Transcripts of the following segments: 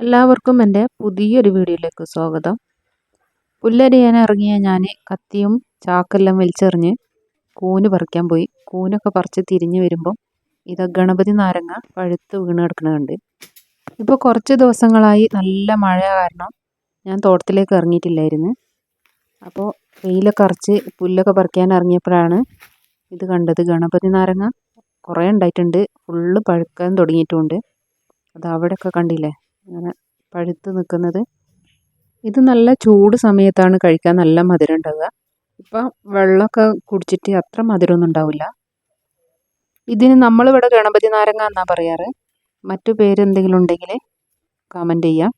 എല്ലാവർക്കും എന്റെ പുതിയൊരു വീഡിയോയിലേക്ക് സ്വാഗതം. പുല്ലരിയാൻ ഇറങ്ങിയ ഞാൻ കത്തിയും ചാക്കെല്ലാം വലിച്ചെറിഞ്ഞ് കൂന് പറിക്കാൻ പോയി. കൂനൊക്കെ പറിച്ച് തിരിഞ്ഞ് വരുമ്പം ഇത് ഗണപതി നാരങ്ങ പഴുത്ത് വീണ് കിടക്കുന്നുണ്ട് ഇപ്പോൾ കുറച്ച് ദിവസങ്ങളായി നല്ല മഴ കാരണം ഞാൻ തോട്ടത്തിലേക്ക് ഇറങ്ങിയിട്ടില്ലായിരുന്നു. അപ്പോൾ വെയിലൊക്കെ അറച്ച് പുല്ലൊക്കെ പറിക്കാൻ ഇറങ്ങിയപ്പോഴാണ് ഇത് കണ്ടത് ഗണപതി നാരങ്ങ കുറേ ഉണ്ടായിട്ടുണ്ട്. ഫുള്ള് പഴുക്കാൻ തുടങ്ങിയിട്ടുമുണ്ട് അത് അവിടെയൊക്കെ കണ്ടില്ലേ? അങ്ങനെ പഴുത്ത് നിൽക്കുന്നത്. ഇത് നല്ല ചൂട് സമയത്താണ് കഴിക്കാൻ നല്ല മധുരം ഉണ്ടാവുക. ഇപ്പം വെള്ളമൊക്കെ കുടിച്ചിട്ട് അത്ര മധുരമൊന്നും ഉണ്ടാവില്ല. ഇതിന് നമ്മളിവിടെ ഗണപതി നാരങ്ങ എന്നാണ് പറയാറ്? മറ്റു പേരെന്തെങ്കിലും ഉണ്ടെങ്കിൽ കമന്റ് ചെയ്യാം.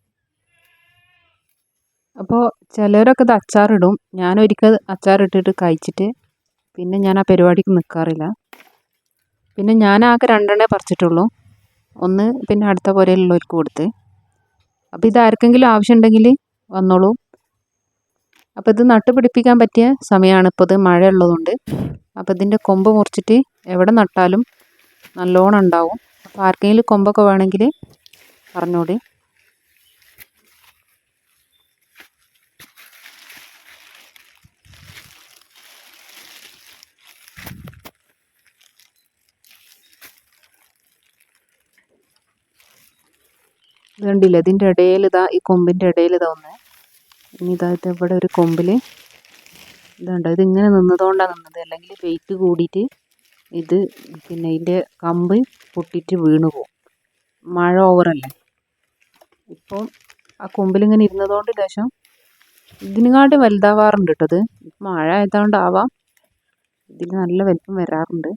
അപ്പോൾ ചിലരൊക്കെ ഇത് അച്ചാറിടും. ഞാനൊരിക്കൽ അച്ചാറിട്ടിട്ട് കഴിച്ചിട്ട് പിന്നെ ഞാൻ ആ പരിപാടിക്ക് നിൽക്കാറില്ല പിന്നെ ഞാൻ ആകെ രണ്ടെണ്ണേ പറിച്ചിട്ടുള്ളൂ. ഒന്ന് പിന്നെ അടുത്ത പോലെയുള്ളവർക്ക് കൊടുത്ത്. അപ്പോൾ ഇത് ആർക്കെങ്കിലും ആവശ്യമുണ്ടെങ്കിൽ വന്നോളൂ. അപ്പോൾ ഇത് നട്ടുപിടിപ്പിക്കാൻ പറ്റിയ സമയമാണ് ഇപ്പോൾ ഇത് മഴ ഉള്ളതുകൊണ്ട് അപ്പോൾ ഇതിന്റെ കൊമ്പ് മുറിച്ചിട്ട് എവിടെ നട്ടാലും നല്ലോണം ഉണ്ടാവും. അപ്പോൾ ആർക്കെങ്കിലും കൊമ്പൊക്കെ വേണമെങ്കിൽ പറഞ്ഞോളി. കണ്ടില്ലേ? ഇതിന്റെ ഇടയിൽ ഇതാ ഈ കൊമ്പിന്റെ ഇടയിൽ ഇതാ ഒന്ന് ഇനി ഇതാ ഇത് ഇവിടെ ഒരു കൊമ്പിൽ ഇതുണ്ട്. ഇത് ഇങ്ങനെ നിന്നതുകൊണ്ടാണ് നിന്നത്. അല്ലെങ്കിൽ വെയിറ്റ് കൂടിയിട്ട് ഇത് പിന്നെ ഇതിന്റെ കമ്പ് പൊട്ടിയിട്ട് വീണു പോകും മഴ ഓവറല്ലേ? ഇപ്പോൾ ആ കൊമ്പിലിങ്ങനെ ഇരുന്നതുകൊണ്ട് ലേശം ഇതിനെക്കാട്ടും വലുതാവാറുണ്ട് കേട്ടത് മഴ ആയതുകൊണ്ടാവാം. ഇതിന് നല്ല വലിപ്പം വരാറുണ്ട്.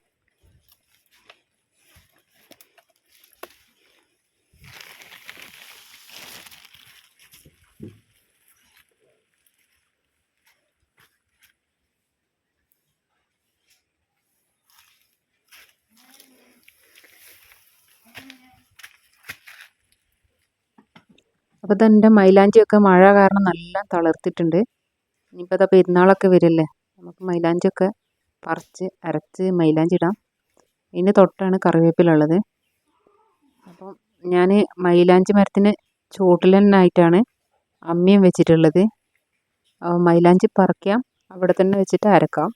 അപ്പോൾ ഇതെന്റെ മൈലാഞ്ചിയൊക്കെ മഴ കാരണം നല്ല തളർത്തിട്ടുണ്ട്. ഇനിയിപ്പോൾ ഇതാ പെരുന്നാളൊക്കെ വരില്ലേ? നമുക്ക് മൈലാഞ്ചിയൊക്കെ പറിച്ച് അരച്ച് മൈലാഞ്ചി ഇടാം. ഇതിന് തൊട്ടാണ് കറിവേപ്പില ഉള്ളത് അപ്പം ഞാൻ മൈലാഞ്ചി മരത്തിന് ചുവട്ടിൽ തന്നെ ആയിട്ടാണ് അമ്മിയും വെച്ചിട്ടുള്ളത്. മൈലാഞ്ചി പറിക്കാം. അവിടെ തന്നെ വെച്ചിട്ട് അരക്കാം.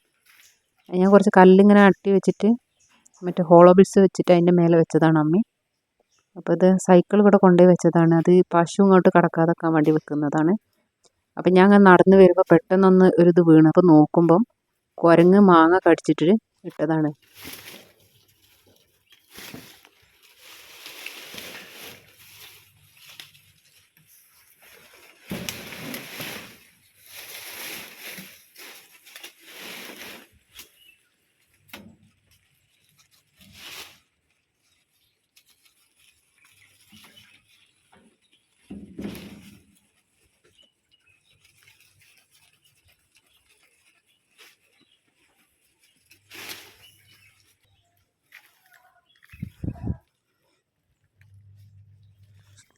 ഞാൻ കുറച്ച് കല്ലിങ്ങനെ അട്ടി വെച്ചിട്ട് മറ്റേ ഹോളോ ബിൽസ് വെച്ചിട്ട് അതിന്റെ മേലെ വെച്ചതാണ് അമ്മി. അപ്പോൾ ഇത് സൈക്കിൾ ഇവിടെ കൊണ്ടുപോയി വെച്ചതാണ്. അത് പശു ഇങ്ങോട്ട് കടക്കാതെക്കാൻ വേണ്ടി വെക്കുന്നതാണ്. അപ്പം ഞാൻ അങ്ങനെ നടന്നു വരുമ്പോൾ പെട്ടെന്നൊന്ന് ഒരു വീണ്. അപ്പോൾ നോക്കുമ്പം കുരങ്ങ് മാങ്ങ കടിച്ചിട്ട് ഇട്ടതാണ്.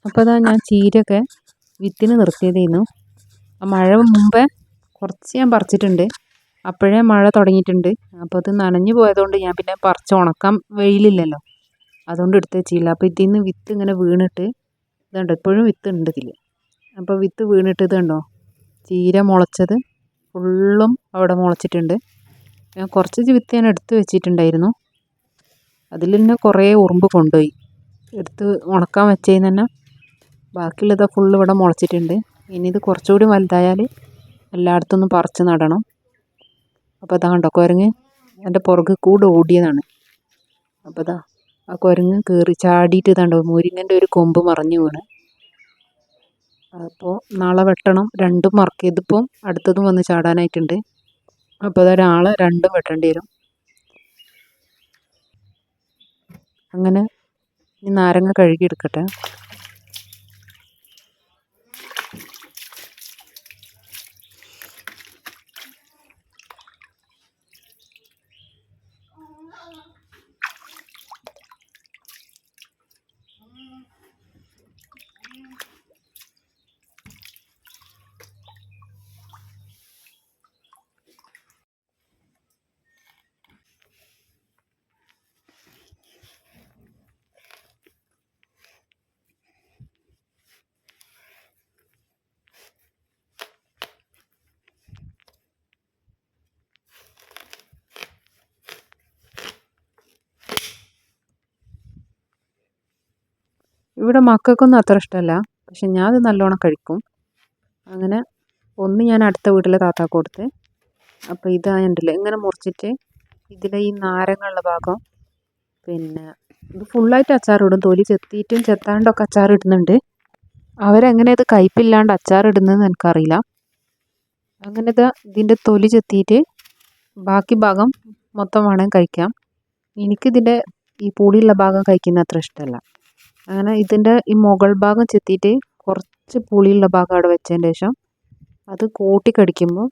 അപ്പോൾ അതാ ഞാൻ ചീരയൊക്കെ വിത്തിന് നിർത്തിയതായിരുന്നു ആ മഴ മുമ്പേ കുറച്ച് ഞാൻ പറിച്ചിട്ടുണ്ട്. അപ്പോഴേ മഴ തുടങ്ങിയിട്ടുണ്ട്. അപ്പോൾ അത് നനഞ്ഞു പോയതുകൊണ്ട് ഞാൻ പിന്നെ പറിച്ച് ഉണക്കാൻ വെയിലില്ലല്ലോ. അതുകൊണ്ട് എടുത്ത് വെച്ചില്ല അപ്പോൾ ഇതിൽ നിന്ന് വിത്ത് ഇങ്ങനെ വീണിട്ട് ഇതുണ്ട്? ഇപ്പോഴും വിത്ത് ഉണ്ട് ഇതിൽ അപ്പോൾ വിത്ത് വീണിട്ട് ഇതുണ്ടോ? ചീര മുളച്ചത് ഫുള്ളും അവിടെ മുളച്ചിട്ടുണ്ട്. ഞാൻ കുറച്ച് വിത്ത് ഞാൻ എടുത്ത് വെച്ചിട്ടുണ്ടായിരുന്നു. അതിൽ തന്നെ കുറേ ഉറുമ്പ് കൊണ്ടുപോയി. എടുത്ത് ഉണക്കാൻ വെച്ചതിന് തന്നെ ബാക്കിയുള്ളത് ഫുൾ ഇവിടെ മുളച്ചിട്ടുണ്ട്. ഇനി ഇത് കുറച്ചുകൂടി വലുതായാൽ എല്ലായിടത്തുനിന്നും പറിച്ച് നടണം. അപ്പോൾ അതാ കണ്ടോ കുരങ്ങ് എന്റെ പുറകെ കൂടെ ഓടിയതാണ്. അപ്പോൾ അതാ ആ കുരങ്ങ് കയറി ചാടിയിട്ട് ഇതാണ്ടോ മുരിങ്ങന്റെ ഒരു കൊമ്പ് മറിഞ്ഞു വീണ്. അപ്പോൾ നാളെ വെട്ടണം രണ്ടും മറക്കുക ഇതിപ്പം അടുത്തതും വന്ന് ചാടാനായിട്ടുണ്ട്. അപ്പോൾ അതൊരാളെ രണ്ടും വെട്ടേണ്ടി വരും. അങ്ങനെ ഈ നാരങ്ങ കഴുകിയെടുക്കട്ടെ ഇവിടെ മക്കൾക്കൊന്നും അത്ര ഇഷ്ടമല്ല. പക്ഷെ ഞാൻ അത് നല്ലോണം കഴിക്കും. അങ്ങനെ ഒന്ന് ഞാൻ അടുത്ത വീട്ടിലെ താത്താക്ക് കൊടുത്ത് അപ്പോൾ ഇത് ഉണ്ടല്ലോ ഇങ്ങനെ മുറിച്ചിട്ട് ഇതിലെ ഈ നാരങ്ങളുള്ള ഭാഗം. പിന്നെ ഇത് ഫുള്ളായിട്ട് അച്ചാറിടും. തൊലി ചെത്തിയിട്ടും ചെത്താണ്ടൊക്കെ അച്ചാറിടുന്നുണ്ട്. അവരെങ്ങനെ ഇത് കയ്പില്ലാണ്ട് അച്ചാറിടുന്നതെന്ന് എനിക്കറിയില്ല. അങ്ങനെ ഇത് ഇതിന്റെ തൊലി ചെത്തിയിട്ട് ബാക്കി ഭാഗം മൊത്തം വേണമെങ്കിൽ കഴിക്കാം എനിക്കിതിന്റെ ഈ പുളിയുള്ള ഭാഗം കഴിക്കുന്നത് അത്ര ഇഷ്ടമല്ല. അങ്ങനെ ഇതിന്റെ ഈ മുകൾ ഭാഗം ചെത്തിയിട്ട് കുറച്ച് പുളിയുള്ള ഭാഗം അവിടെ വെച്ചതിന് ശേഷം അത് കൂട്ടി കടിക്കുമ്പോൾ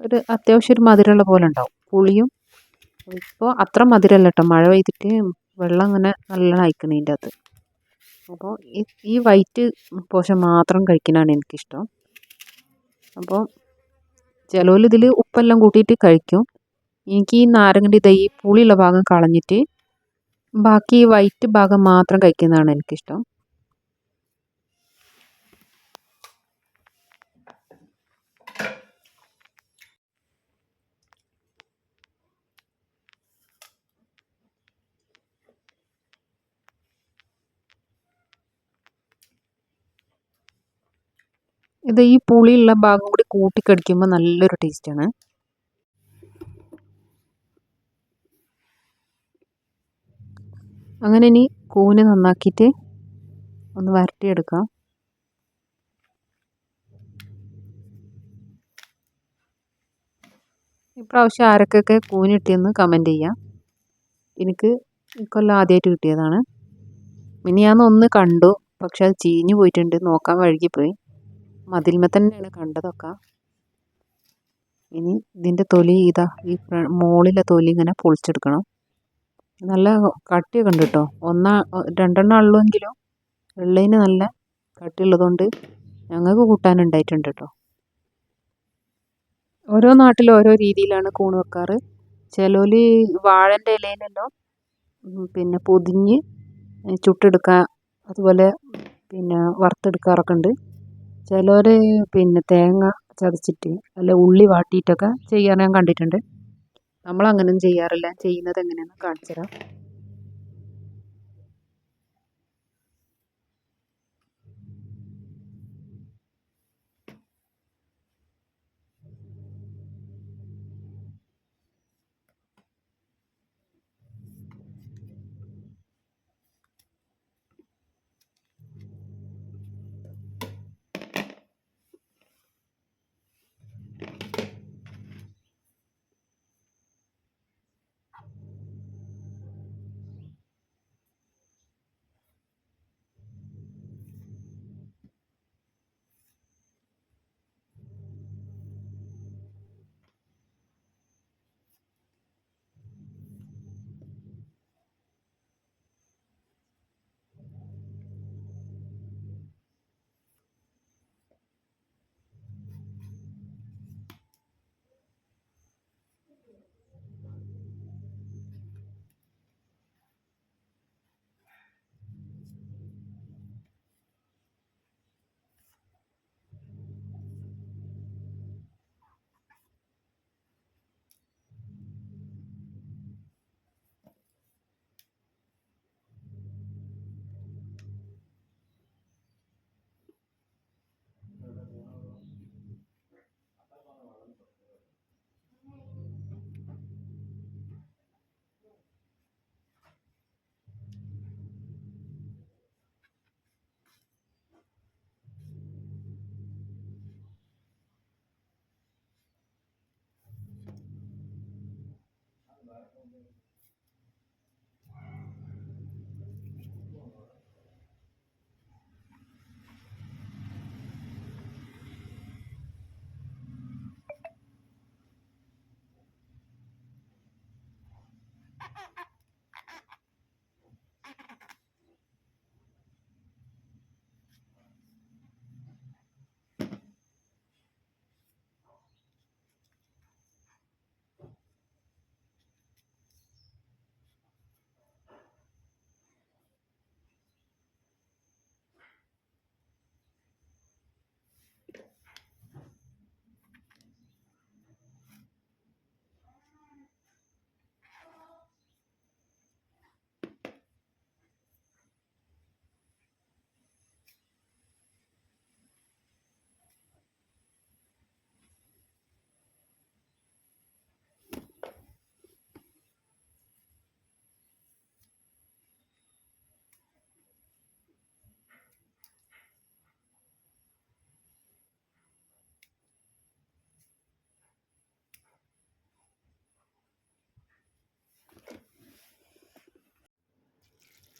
ഒരു അത്യാവശ്യം ഒരു മധുരമുള്ള പോലെ ഉണ്ടാവും. പുളിയും ഇപ്പോൾ അത്ര മധുരമല്ല കേട്ടോ. മഴ പെയ്തിട്ട് വെള്ളം അങ്ങനെ നല്ലോണം അയക്കണം ഇതിന്റെ അകത്ത്. അപ്പോൾ ഈ വൈറ്റ് പോഷൻ മാത്രം കഴിക്കാനാണ് എനിക്കിഷ്ടം. അപ്പോൾ ചിലവർ ഇതിൽ ഉപ്പെല്ലാം കൂട്ടിയിട്ട് കഴിക്കും. എനിക്ക് ഈ നാരങ്ങന്റെ ഇതായി പുളിയുള്ള ഭാഗം കളഞ്ഞിട്ട് ബാക്കി വൈറ്റ് ഭാഗം മാത്രം കഴിക്കുന്നതാണ് എനിക്കിഷ്ടം. ഇത് ഈ പുളിയുള്ള ഭാഗം കൂടി കൂട്ടി കടിക്കുമ്പോൾ നല്ലൊരു ടേസ്റ്റാണ് അങ്ങനെ ഇനി കൂന് നന്നാക്കിയിട്ട് ഒന്ന് വരട്ടിയെടുക്കാം. ഇപ്രാവശ്യം ആരൊക്കെയൊക്കെ കൂന് കിട്ടിയെന്ന് കമന്റ് ചെയ്യാം. എനിക്ക് ഇക്കൊല്ലം ആദ്യമായിട്ട് കിട്ടിയതാണ്. മിനിയാന്ന് ഒന്ന് കണ്ടു പക്ഷെ അത് ചീഞ്ഞു പോയിട്ടുണ്ട് നോക്കാൻ വഴുകിപ്പോയി. മതിൽമ തന്നെയാണ് കണ്ടതൊക്കെ. ഇനി ഇതിന്റെ തൊലി ഇതാ ഈ മുകളിലെ തൊലി ഇങ്ങനെ പൊളിച്ചെടുക്കണം. നല്ല കട്ടിയൊക്കെ ഉണ്ട് കേട്ടോ. ഒന്നാ രണ്ടെണ്ണം ഉള്ളുവെങ്കിലും ഉള്ളതിന് നല്ല കട്ടിയുള്ളതുകൊണ്ട് ഞങ്ങൾക്ക് കൂട്ടാനുണ്ടായിട്ടുണ്ട് കേട്ടോ. ഓരോ നാട്ടിലും ഓരോ രീതിയിലാണ് കൂണ് വെക്കാറ്. ചിലർ വാഴന്റെ ഇലയിലെല്ലാം പിന്നെ പൊതിഞ്ഞ് ചുട്ടെടുക്കുക അതുപോലെ പിന്നെ വറുത്തെടുക്കാറൊക്കെ ഉണ്ട്. ചിലർ പിന്നെ തേങ്ങ ചതച്ചിട്ട് അല്ല ഉള്ളി വാട്ടിയിട്ടൊക്കെ ചെയ്യാൻ ഞാൻ കണ്ടിട്ടുണ്ട്. നമ്മൾ അങ്ങനെ ചെയ്യാറില്ല. ചെയ്യുന്നത് എങ്ങനെയാണെന്ന് കാണിച്ചു തരാം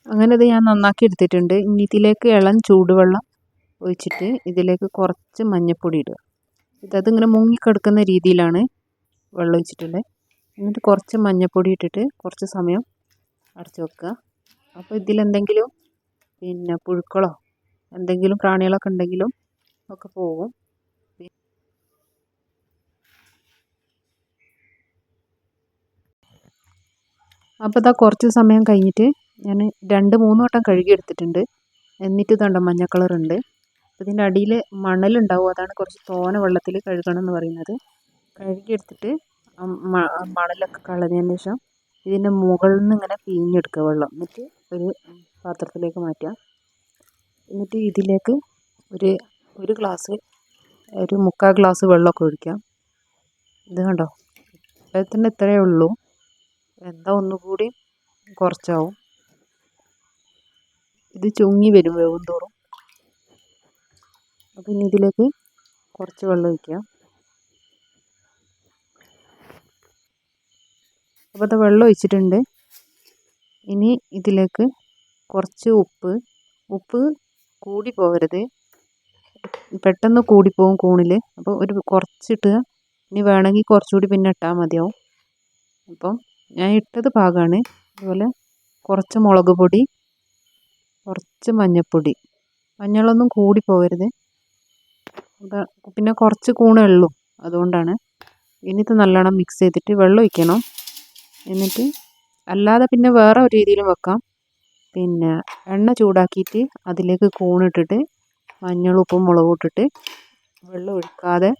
അങ്ങനെ ഇത് ഞാൻ നന്നാക്കി എടുത്തിട്ടുണ്ട്. ഇനി ഇതിലേക്ക് ഇളം ചൂടുവെള്ളം ഒഴിച്ചിട്ട് ഇതിലേക്ക് കുറച്ച് മഞ്ഞൾപ്പൊടി ഇടുക. ഇതത് ഇങ്ങനെ മുങ്ങിക്കിടക്കുന്ന രീതിയിലാണ് വെള്ളം ഒഴിച്ചിട്ടുള്ളത്. എന്നിട്ട് കുറച്ച് മഞ്ഞൾപ്പൊടി ഇട്ടിട്ട് കുറച്ച് സമയം അടച്ചു വെക്കുക. അപ്പോൾ ഇതിലെന്തെങ്കിലും പിന്നെ പുഴുക്കളോ എന്തെങ്കിലും പ്രാണികളൊക്കെ ഉണ്ടെങ്കിലും ഒക്കെ പോകും. അപ്പോൾ ഇതാ കുറച്ച് സമയം കഴിഞ്ഞിട്ട് ഞാൻ രണ്ട് മൂന്ന് വട്ടം കഴുകിയെടുത്തിട്ടുണ്ട് എന്നിട്ട് കണ്ടോ മഞ്ഞ കളറുണ്ട്. ഇതിന്റെ അടിയിൽ മണലുണ്ടാവും. അതാണ് കുറച്ച് തോന വെള്ളത്തിൽ കഴുകണം എന്ന് പറയുന്നത് കഴുകിയെടുത്തിട്ട് മണലൊക്കെ കളഞ്ഞതിന് ശേഷം ഇതിന്റെ മുകളിൽ നിന്ന് ഇങ്ങനെ പിഴിഞ്ഞെടുക്കുക വെള്ളം. എന്നിട്ട് ഒരു പാത്രത്തിലേക്ക് മാറ്റുക. എന്നിട്ട് ഇതിലേക്ക് ഒരു ഒരു ഗ്ലാസ് ഒരു മുക്കാൽ ഗ്ലാസ് വെള്ളമൊക്കെ ഒഴിക്കാം ഇത് കണ്ടോ? ഇത്രയേ ഉള്ളൂ. എന്താ ഒന്നുകൂടി കുറച്ചാവും. ഇത് ചുങ്ങി വരും വേവും തോറും അപ്പം ഇനി ഇതിലേക്ക് കുറച്ച് വെള്ളം ഒഴിക്കാം. അപ്പോൾ അത് വെള്ളം ഒഴിച്ചിട്ടുണ്ട്. ഇനി ഇതിലേക്ക് കുറച്ച് ഉപ്പ്. ഉപ്പ് കൂടി പോകരുത്. പെട്ടെന്ന് കൂടിപ്പോവും കൂണിൽ അപ്പോൾ ഒരു കുറച്ചിട്ടുക ഇനി വേണമെങ്കിൽ കുറച്ചുകൂടി പിന്നെ ഇട്ടാൽ മതിയാവും. അപ്പം ഞാൻ ഇട്ടത് പാകമാണ് അതുപോലെ കുറച്ച് മുളക് പൊടി കുറച്ച് മഞ്ഞൾപ്പൊടി മഞ്ഞളൊന്നും കൂടി പോകരുത്. പിന്നെ കുറച്ച് കൂണേ ഉള്ളൂ. അതുകൊണ്ടാണ്. ഇനി ഇത് നല്ലോണം മിക്സ് ചെയ്തിട്ട് വെള്ളം ഒഴിക്കണം. എന്നിട്ട് അല്ലാതെ പിന്നെ വേറെ ഒരു രീതിയിലും വെക്കാം. പിന്നെ എണ്ണ ചൂടാക്കിയിട്ട് അതിലേക്ക് കൂണിട്ടിട്ട് മഞ്ഞളും ഉപ്പും മുളകും ഇട്ടിട്ട് വെള്ളം ഒഴിക്കാതെ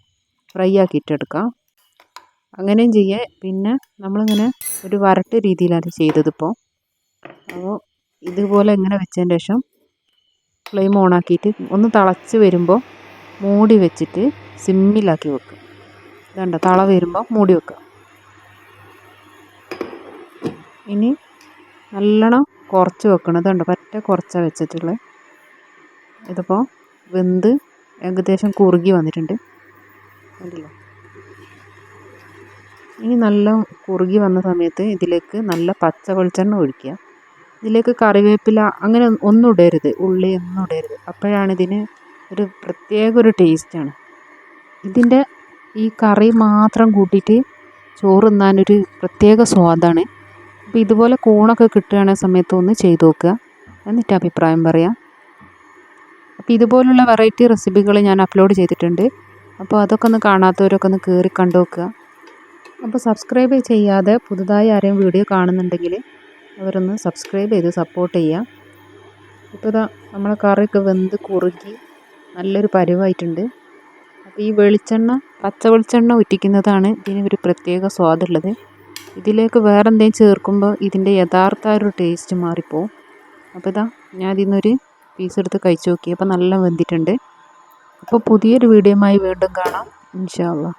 ഫ്രൈ ആക്കിയിട്ടെടുക്കാം അങ്ങനെയും ചെയ്യാം. പിന്നെ നമ്മളിങ്ങനെ ഒരു വരട്ട് രീതിയിലാണ് ചെയ്തതിപ്പോൾ അപ്പോൾ ഇതുപോലെ ഇങ്ങനെ വെച്ചതിന് ശേഷം ഫ്ലെയിം ഓണാക്കിയിട്ട് ഒന്ന് തിളച്ച് വരുമ്പോൾ മൂടി വെച്ചിട്ട് സിമ്മിലാക്കി വെക്കുക ഇതുണ്ട്? തള വരുമ്പോൾ മൂടി വെക്കുക. ഇനി നല്ലോണം കുറച്ച് വെക്കണം. ഇതുണ്ട്? പറ്റ കുറച്ച വെച്ചിട്ടുള്ളത് ഇതിപ്പോൾ വെന്ത് ഏകദേശം കുറുകി വന്നിട്ടുണ്ട്. കണ്ടില്ലേ? ഇനി നല്ല കുറുകി വന്ന സമയത്ത് ഇതിലേക്ക് നല്ല പച്ച വെളിച്ചെണ്ണ ഒഴിക്കുക. ഇതിലേക്ക് കറിവേപ്പില അങ്ങനെ ഒന്നും ഇടരുത് ഉള്ളി ഒന്നും ഇടരുത്. അപ്പോഴാണ് ഇതിന് ഒരു പ്രത്യേക ഒരു ടേസ്റ്റാണ് ഇതിന്റെ ഈ കറി മാത്രം കൂട്ടിയിട്ട് ചോറ് തിന്നാനൊരു പ്രത്യേക സ്വാദാണ്. അപ്പോൾ ഇതുപോലെ കോണൊക്കെ കിട്ടുകയാണ് സമയത്ത് ഒന്ന് ചെയ്ത് നോക്കുക. എന്നിട്ട് അഭിപ്രായം പറയാം. അപ്പോൾ ഇതുപോലുള്ള വെറൈറ്റി റെസിപ്പികൾ ഞാൻ അപ്ലോഡ് ചെയ്തിട്ടുണ്ട്. അപ്പോൾ അതൊക്കെ ഒന്ന് കാണാത്തവരൊക്കെ ഒന്ന് കയറി കണ്ടു നോക്കുക. അപ്പോൾ സബ്സ്ക്രൈബ് ചെയ്യാതെ പുതുതായി ആരെയും വീഡിയോ കാണുന്നുണ്ടെങ്കിൽ അവരൊന്ന് സബ്സ്ക്രൈബ് ചെയ്ത് സപ്പോർട്ട് ചെയ്യുക ഇപ്പോൾ ഇതാ നമ്മളെ കറിയൊക്കെ വെന്ത് കുറുകി നല്ലൊരു പരുവായിട്ടുണ്ട്. അപ്പോൾ ഈ വെളിച്ചെണ്ണ പച്ച വെളിച്ചെണ്ണ ഉറ്റിക്കുന്നതാണ് ഇതിന് ഒരു പ്രത്യേക സ്വാദുള്ളത്. ഇതിലേക്ക് വേറെ എന്തെങ്കിലും ചേർക്കുമ്പോൾ ഇതിന്റെ യഥാർത്ഥ ഒരു ടേസ്റ്റ് മാറിപ്പോവും. അപ്പോൾ ഇതാ ഞാൻ ഇതിന്നൊരു പീസ് എടുത്ത് കഴിച്ചു നോക്കി. അപ്പോൾ നല്ല വെന്തിട്ടുണ്ട്. അപ്പോൾ പുതിയൊരു വീഡിയോയുമായി വീണ്ടും കാണാം. ഇൻഷാ അള്ളാ.